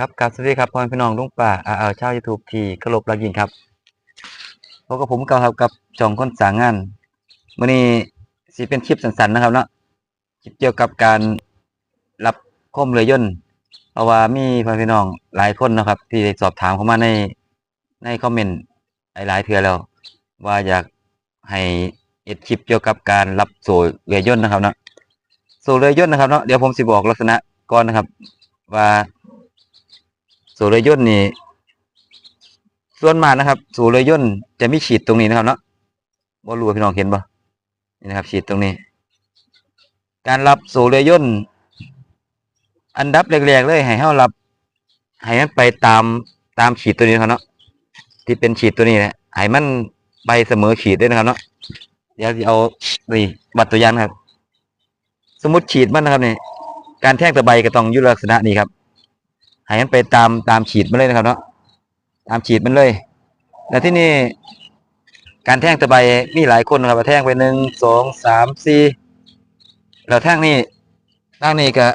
ครับครับสวัสดีครับพ่อพี่น้องลุงป้าอาเอาชาวยูทูบที่เคารพรักยิ่งครับพบกับผมเก่าครับกับจองคนสางงานมื้อนี้สิเป็นคลิปสั้นๆนะครับเนาะคลิปเกี่ยวกับการรับคมเรือยนเพราะว่ามีพ่อพี่น้องหลายคนนะครับ ที่ได้สอบถามเข้ามาในในคอมเมนต์หลายเทือแล้ว ว่าอยากให้เอ็ดคลิปเกี่ยวกับการรับโซ่เรือยนนะครับเนาะโซ่เรือยนนะครับเนาะเดี๋ยวผมสิบอกลักษณะก่อนนะครับ ว่า โซ่เรือยนต์นี่ส่วนมากนะครับโซ่เรือยนต์จะมีฉีดตรงนี้นะครับเนาะบ่รู้พี่น้องเห็นบ่นี่นะครับ ฉีดตรงนี้ การรับโซ่เรือยนต์อันดับแรกๆเลยให้เฮารับให้มันไปตามตามขีดตัวนี้นะครับเนาะที่เป็นขีดตัวนี้นะให้มันไปเสมอขีดด้วยนะครับเนาะเดี๋ยวเอานี่บัตรตัวอย่างนะครับ สมมติขีดมันนะครับนี่การแท่งตะไบก็ต้องอยู่ลักษณะนี้ครับ ให้มันไปตามตามขีดมันเลยนะครับเนาะตามขีดมันเลย แล้วที่นี่การแท่งตะไบมีหลายคนนะครับแท่งไปหนึ่งสองสามสี่แล้วแท่งนี่แท่งนี่ก็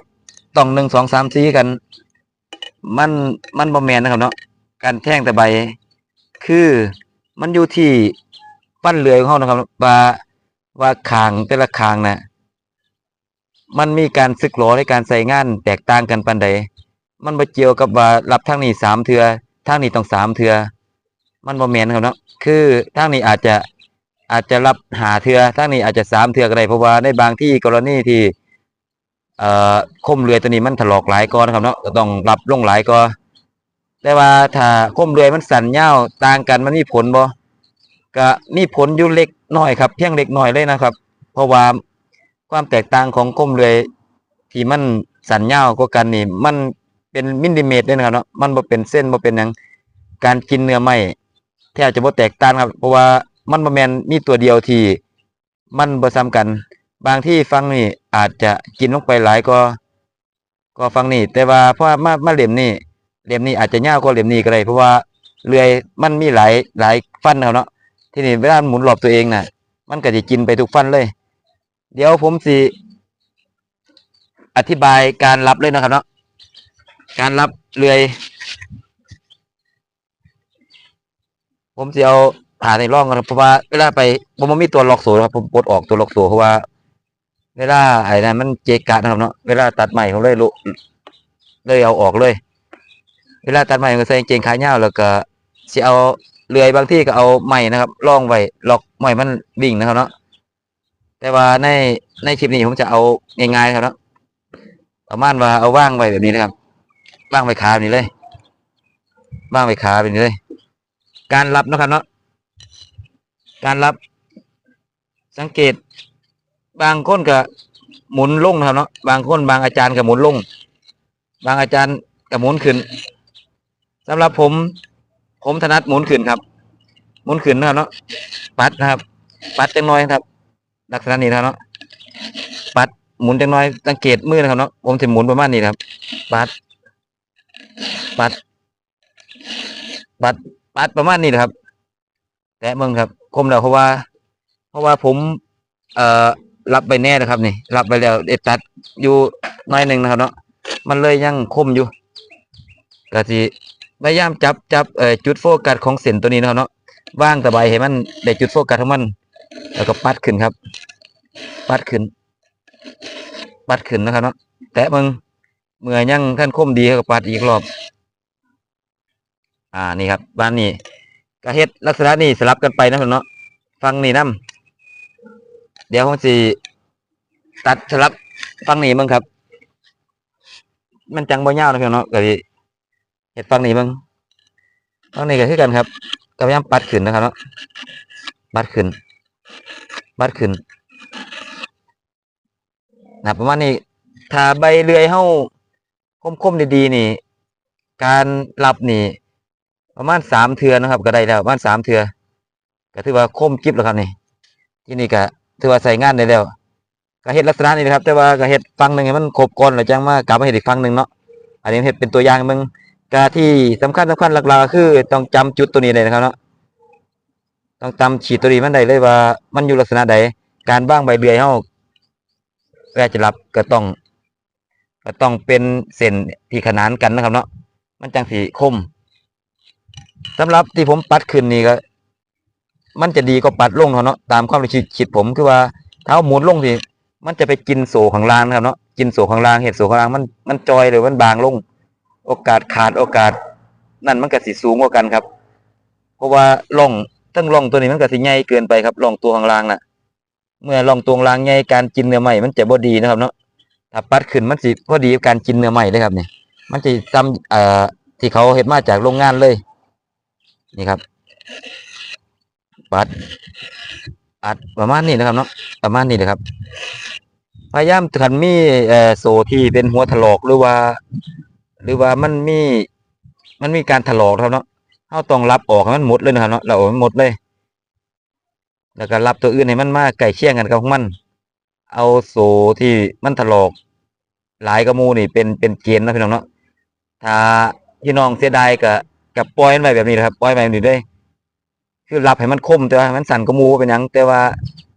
ต้องหนึ่งสองสามสี่กัน มันมันบอมแมนนะครับเนาะการแท่งต่ใบคือมันอยู่ที่ปั้นเรือของเขานะครับว่าว่าคางแต่ละคางนะมันมีการซึกหลอในการใส่งานแตกต่างกันปันใด มันมาเกี่ยวกับว่ารับทางนี้สามเทือทางนี้ต้องสามเทือ มันบอแมนนะครับเนาะคือทางนี้อาจจะอาจจะรับหาเทือทางนี้อาจจะสามเทือก็ได้เพราะว่าในบางที่กรณีที่เอ่อคมเรือตัวนี้มันถลอกหลายก้อนะครับเนาะต้องรับลงหลายกอแต่ว่าถ้าคมเรือมันสั่นเยาต่างกันมันมีผลบ่ก็มีผลอยู่เล็กน้อยครับเพียงเล็กน้อยเลยนะครับ เพราะว่าความแตกต่างของคมเรือที่มันสั่นยาวกว่ากันนี่มัน เป็นมิลลิเมตรเลยนะครับเนาะมันบ่เป็นเส้นบ่เป็นหยังการกินเนื้อไม้แทบจะบ่แตกต่างครับ เพราะว่ามันบ่แมนมีตัวเดียวที่มันบ่ซ้ำกัน บางที่ฟังนี่อาจจะกินลงไปหลายก็ก็ฟังนี่ แต่ว่าเพราะมามาเหลี่ยมนี่เหลี่ยมนี่อาจจะยาวกว่าเหลี่ยมนี่ก็ได้เพราะว่าเลื่อยมันมีหลายหลายฟันนะครับเนาะที่นี่เวลาหมุนรอบตัวเองน่ะ มันก็จะกินไปทุกฟันเลย เดี๋ยวผมสิอธิบายการรับเลยนะครับเนาะ การรับเลื่อย ผมจะเอาผ่าในร่องกันครับเพราะว่าเวลาไปผมมันมีตัวล็อกโซ่ครับผมปลดออกตัวล็อกโซ่เพราะว่าเวลาไอ้นั้นมันเจกะนะครับเนาะเวลาตัดใหม่ผมเลยลุเลยเอาออกเลย เวลาตัดใหม่ก็ใส่เกงขายาแล้วก็สิเอาเลื่อยบางที่ก็เอาใหม่นะครับล่องไว้ล็อกใหม่มันวิ่งนะครับเนาะแต่ว่าในในคลิปนี้ผมจะเอาง่ายๆครับเนาะประมาณว่าเอาว่างไว้แบบนี้นะครับ ว่างไว้ขาแบบนี้เลยว่างไว้ขาแบบนี้เลย การรับนะครับเนาะการรับ สังเกต บางคนก็หมุนลงนะครับเนาะบางคนบางอาจารย์ก็หมุนลง บางอาจารย์ก็หมุนขึ้นสำหรับผม ผมถนัดหมุนขึ้นครับ หมุนขึ้นนะครับเนาะปัดนะครับ ปัดจังน้อยครับ ลักษณะนี้นะครับเนาะปัดหมุนจังน้อยสังเกตมือนะครับเนาะผมจะหมุนประมาณนี้ครับ ปัด ปัด ปัด ปัดประมาณนี้นะครับแต่เมืองครับคมแล้วเพราะว่า เพราะว่าผม เอ่อรับไปแน่นะครับ นี่ รับไปแล้วเด็ดตัดอยู่น้อยหนึ่งนะครับเนาะมันเลยยังคมอยู่ก็สิพยายามจับจับเอ่อจุดโฟกัสของเส้นตัวนี้นะครับเนาะว่างตะไบให้มันได้จุดโฟกัสของมัน แล้วก็ปัดขึ้นครับ ปัดขึ้น ปัดขึ้นนะครับเนาะแต่มึงเมื่อยังท่านคมดีก็ปัดอีกรอบ อ่านี่ครับ บ้านนี้ก็เฮ็ดลักษณะนี้สลับกันไปนะครับเนาะฟังนี่นํเดี๋ยวผมสิตัดสลับฟังนี้มึงครับ มันจังบ่ยาวนะเพี่องเนาะก็สิเฮ็ดฟังนี้มึงฟังนี้ก็คือกันครับก็พยายามปัดขึ้นนะครับเนาะปัดขึ้นปัดขึ้นนะประมาณนี้ถ้าใบเลื่อยเฮาคมๆดีๆนี่ การรับนี่ ประมาณสามเทือนะครับ ก็ได้แล้วประมาณสามเทือก็ถือว่าคมกิบแล้วครับนี่ ที่นี่ก็ถือว่าใส่งานได้แล้วก็เฮ็ดลักษณะนี้นะครับ แต่ว่าก็เฮ็ดฟังหนึ่งให้มันครบก่อนแล้วจังมากลับมาเฮ็ดอีกฟังหนึ่งเนาะอันนี้เฮ็ดเป็นตัวอย่างมึงก็ที่สำคัญสำคัญหลักๆก็คือ ต้องจำจุดตัวนี้เลยนะครับเนาะต้องจำขีดตัวนี้มันได้เลยว่า มันอยู่ลักษณะใดการบ้างใบเลื่อยเฮาเวลาจะรับก็ต้อง ก็ต้องเป็นเส้นที่ขนานกันนะครับเนาะมันจังสีคม สำหรับที่ผมปัดขึ้นนี่ก็มันจะดีกว่าปัดลงเนาะตามความรู้สึกคิดผมคือว่าเท้าหมุนลงสิมันจะไปกินโซข้างลางนะครับเนาะกินโซข้างลางเห็ดโซข้างลางมันมันจอยหรือมันบางลง โอกาสขาดโอกาส นั่นมันก็สิสูงกว่ากันครับ เพราะว่าล่องตั้งล่องตัวนี้มันก็สิใหญ่เกินไปครับล่องตัวข้างลางน่ะ เมื่อล่องตัวข้างล่างใหญ่การกินเนื้อใหม่มันจะบ่ดีนะครับเนาะถ้าปัดขึ้นมันสิพอดีกับการกินเนื้อใหม่เลยครับเนี่ยมันจะซ้ำเอ่อที่เขาเฮ็ดมาจากโรงงานเลย นี่ครับปัดอัดประมาณนี้นะครับเนาะประมาณนี้นะครับ พยายามคันมีเอ่อโซที่เป็นหัวถลอกหรือว่า หรือว่ามันมี มันมีการถลอกครับเนาะเฮาต้องรับออกมันหมดเลยนะครับเนาะเราออกให้มันหมดเลย แล้วก็รับตัวอื่นให้มันมาใกล้เคียงกันกับของมัน เอาโซที่มันถลอก หลายกระมูนี่เป็นเป็นเกณฑ์นะพี่น้องเนาะถ้าพี่น้องเสียดายก็ กับปล่อยมันไว้แบบนี้นะครับปล่อยไว้แบบนี้ได้ คือรับให้มันคมแต่ว่ามันสั่นกระมูเป็นหยังแต่ว่า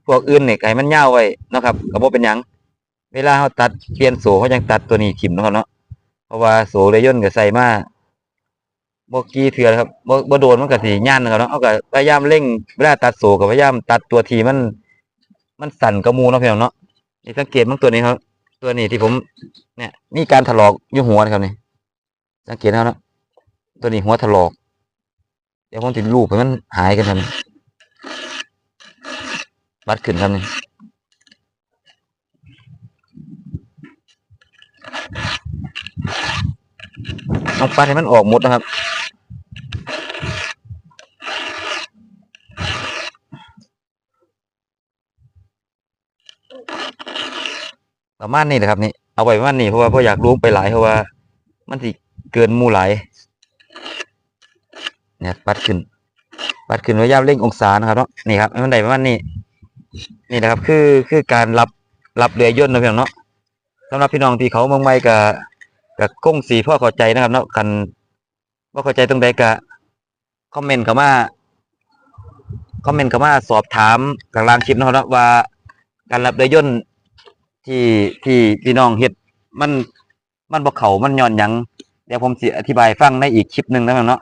พวกอื่นเนี่ยก็ให้มันยาวไว้นะครับก็บ่เป็นหยังเวลาเขาตัดเปลี่ยนโซ่เขายังตัดตัวนี้ทิ่มนะครับเนาะเพราะว่าโซ่เลยย่นก็ใส่มาบ่กี่เทื่อครับบ่บ่โดนมันก็สิย่านนะครับเนาะเอาก็พยายามเร่งเวลาตัดโซ่ก็พยายามตัดตัวทีมัน มันสั่นกระมูเนะพี่น้องเนาะนี่สังเกตมันตัวนี้ครับ ตัวนี้ที่ผม เนี่ย มีการถลอกอยู่หัวนะครับนี่สังเกตนะครับเนาะ ตัวนี้หัวถลอก เดี๋ยวผมติดรูปให้มันหายกันครันบัดขึ้นครับนี่ต้องปัดให้มันออกหมดนะครับประมาณนี้แหละครับนี่เอาไว้ประมาณนี้เพราะว่าพ่ออยากรู้ไปหลายเพราะว่า มันสิเกินมูหลาย เนี่ยปัดขึ้น ปัดขึ้นพยายามเร่งองศานะครับเนาะนี่ครับมันได้ประมาณนี้นี่นะครับ คือคือการรับรับเรือย่นนะพี่น้องเนาะสำหรับพี่น้องที่เขาเมืองใหม่กับกับก้งสีพ่อเข้าใจนะครับเนาะคันว่าเข้าใจตรงใดก็คอมเมนต์เข้ามาคอมเมนต์เข้ามาสอบถามกลางล่างคลิปนะครับเนาะว่าการรับเรือย่นที่ที่พี่น้องเฮ็ดมันมันบ่เขามันย้อนยังเดี๋ยวผมสิอธิบายฟังในอีกคลิปหนึ่งนะพี่น้องเนาะ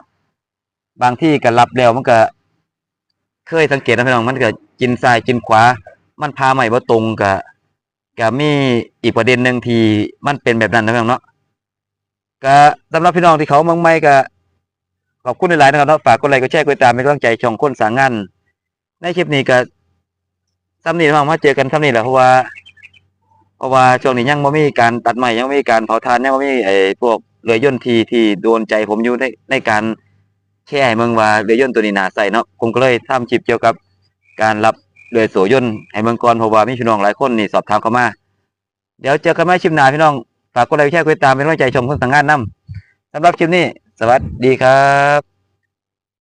บางที่ก็รับแล้วมันก็เคยสังเกตนะพี่น้องมันก็กินซ้ายกินขวา มันพาใหม่บ่ตรงก็ก็มีอีกประเด็นหนึ่งที่มันเป็นแบบนั้นนะพี่น้องเนาะก็สำหรับพี่น้องที่เขามืองใหม่ก็ขอบคุณหลายๆนะครับเนาะฝากกดไลค์กดแชร์กดติดตามเป็นกำลังใจช่องคนสางงานในคลิปนี้ก็ซ้ำนี้นะพี่น้องมาเจอกันซ้ำนี้แหละเพราะว่าเพราะว่าช่วงนี้ยังไม่มีการตัดใหม่ยังไม่มีการเผาทานยังไม่มีไอ้พวกเรือยนทีที่โดนใจผมอยู่ในในการ แค่ให้เมืองว่าเรือยนต์ตัวนี้หนาใส่เนาะผมก็เลยทำคลิปเกี่ยวกับการรับเรือโสยนต์ให้เมืองกรเพราะว่ามีพี่น้องหลายคนนี่สอบถามเข้ามาเดี๋ยวเจอกันใหม่ชิปหนาพี่น้องฝากกดไลค์แชร์กดติดตามเป็นกำลังใจชมคนต่างงานนํสำหรับคลิปนี้ สวัสดีครับ